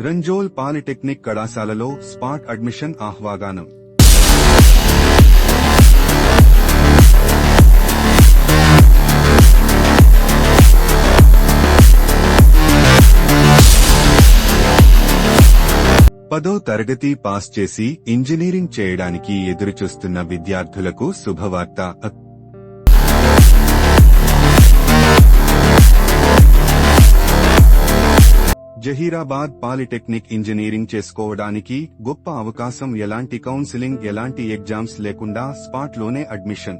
Ranjol polytechnic కళాశాలలో spot admission ఆహ్వాగానం. పదో తరగతి పాస్ చేసి ఇంజనీరింగ్ చేయడానికి ఎదురుచూస్తున్న విద్యార్థులకు శుభవార్త. జహీరాబాద్ పాలిటెక్నిక్ ఇంజనీరింగ్ చేసుకోవడానికి గొప్ప అవకాశం ఎలాంటి కౌన్సిలింగ్ ఎలాంటి ఎగ్జామ్స్ లేకుండా స్పాట్లోనే అడ్మిషన్.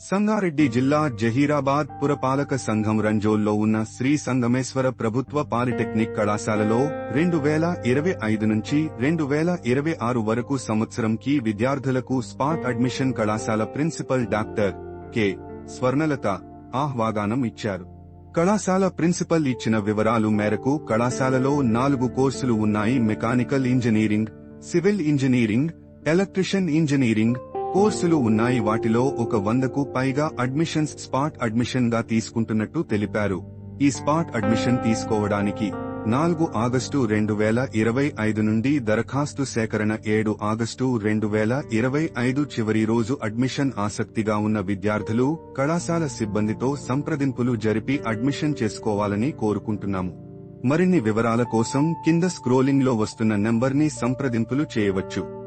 సంగారెడ్డి జిల్లా జహీరాబాద్ పురపాలక సంఘం రంజోల్లో ఉన్న శ్రీ సంగమేశ్వర ప్రభుత్వ పాలిటెక్నిక్ కళాశాలలో రెండు వేల ఇరవై ఐదు నుంచి రెండు వేల ఇరవై ఆరు వరకు సంవత్సరంకి విద్యార్థులకు స్పాట్ అడ్మిషన్ కళాశాల ప్రిన్సిపల్ డాక్టర్ కె. స్వర్ణలత ఆహ్వాగానం ఇచ్చారు. కళాశాల ప్రిన్సిపల్ ఇచ్చిన వివరాలు మేరకు కళాశాలలో నాలుగు కోర్సులు ఉన్నాయి. Mechanical engineering civil engineering electrician engineering కోర్సులు ఉన్నాయి. వాటిలో ఒక వందకు పైగా అడ్మిషన్స్ స్పాట్ అడ్మిషన్గా తీసుకుంటున్నట్టు తెలిపారు. ఈ స్పాట్ అడ్మిషన్ తీసుకోవడానికి నాలుగు ఆగస్టు రెండు వేల ఇరవై ఐదు నుండి దరఖాస్తు సేకరణ ఏడు ఆగస్టు రెండు వేల ఇరవై ఐదు చివరి రోజు అడ్మిషన్ ఆసక్తిగా ఉన్న విద్యార్థులు కళాశాల సిబ్బందితో సంప్రదింపులు జరిపి అడ్మిషన్ చేసుకోవాలని కోరుకుంటున్నాము. మరిన్ని వివరాల కోసం కింద స్క్రోలింగ్లో వస్తున్న నంబర్ని సంప్రదింపులు చేయవచ్చు.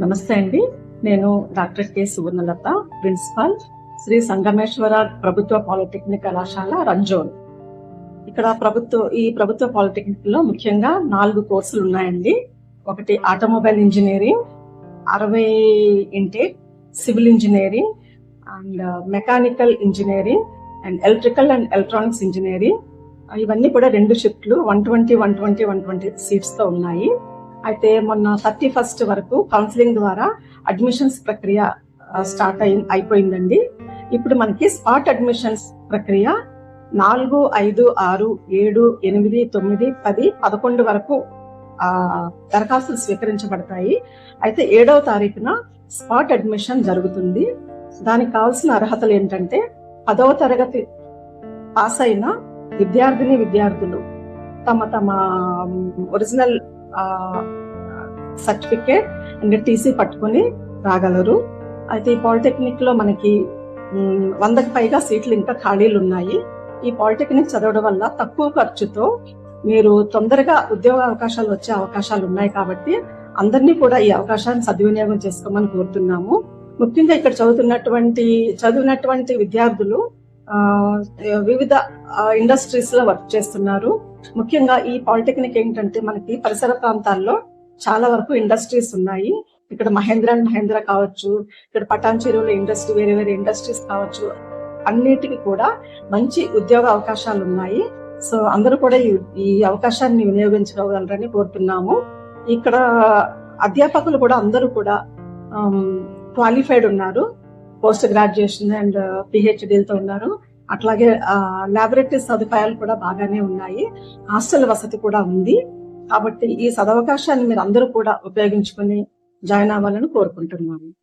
నమస్తే అండి. నేను doctor K. Suvarnalatha principal Shri Sangameshwara ప్రభుత్వ పాలిటెక్నిక్ కళాశాల రంజోన్. ఇక్కడ ప్రభుత్వ ఈ ప్రభుత్వ పాలిటెక్నిక్లో ముఖ్యంగా నాలుగు కోర్సులు ఉన్నాయండి. ఒకటి ఆటోమొబైల్ ఇంజనీరింగ్ అరవై intake civil engineering and mechanical engineering and electrical and electronics engineering. ఇవన్నీ కూడా రెండు షిఫ్ట్లు one twenty one twenty one twenty సీట్స్తో ఉన్నాయి. అయితే మొన్న థర్టీ ఫస్ట్ వరకు కౌన్సిలింగ్ ద్వారా అడ్మిషన్స్ ప్రక్రియ స్టార్ట్ అయి అయిపోయిందండి. ఇప్పుడు మనకి స్పాట్ అడ్మిషన్స్ ప్రక్రియ నాలుగు ఐదు ఆరు ఏడు ఎనిమిది తొమ్మిది పది పదకొండు వరకు దరఖాస్తులు స్వీకరించబడతాయి. అయితే ఏడవ తారీఖున స్పాట్ అడ్మిషన్ జరుగుతుంది. దానికి కావాల్సిన అర్హతలు ఏంటంటే పదవ తరగతి పాస్ అయిన విద్యార్థిని విద్యార్థులు తమ తమ ఒరిజినల్ సర్టిఫికేట్ అండ్ టీసీ పట్టుకొని రాగలరు. అయితే ఈ పాలిటెక్నిక్లో మనకి వందకి వందకు పైగా సీట్లు ఇంకా ఖాళీలు ఉన్నాయి. ఈ పాలిటెక్నిక్ చదవడం వల్ల తక్కువ ఖర్చుతో మీరు తొందరగా ఉద్యోగ అవకాశాలు వచ్చే అవకాశాలు ఉన్నాయి కాబట్టి అందరినీ కూడా ఈ అవకాశాన్ని సద్వినియోగం చేసుకోమని కోరుతున్నాము. ముఖ్యంగా ఇక్కడ చదువుతున్నటువంటి చదివినటువంటి విద్యార్థులు వివిధ ఇండస్ట్రీస్లో వర్క్ చేస్తున్నారు. ముఖ్యంగా ఈ పాలిటెక్నిక్ ఏంటంటే మనకి పరిసర ప్రాంతాల్లో చాలా వరకు ఇండస్ట్రీస్ ఉన్నాయి. ఇక్కడ మహేంద్ర అండ్ మహేంద్ర కావచ్చు ఇక్కడ పటాన్ చెరువులో ఇండస్ట్రీ వేరే వేరే ఇండస్ట్రీస్ కావచ్చు అన్నిటికీ కూడా మంచి ఉద్యోగ అవకాశాలు ఉన్నాయి. సో అందరూ కూడా ఈ ఈ అవకాశాన్ని వినియోగించుకోగలరని కోరుతున్నాము. ఇక్కడ అధ్యాపకులు కూడా అందరూ కూడా క్వాలిఫైడ్ ఉన్నారు. పోస్ట్ గ్రాడ్యుయేషన్ అండ్ పిహెచ్డీలతో ఉన్నారు. అట్లాగే లాబొరేటరీ సదుపాయాలు కూడా బాగానే ఉన్నాయి. హాస్టల్ వసతి కూడా ఉంది. కాబట్టి ఈ సదవకాశాన్ని మీరు అందరూ కూడా ఉపయోగించుకొని జాయిన్ అవ్వాలని కోరుకుంటున్నాను.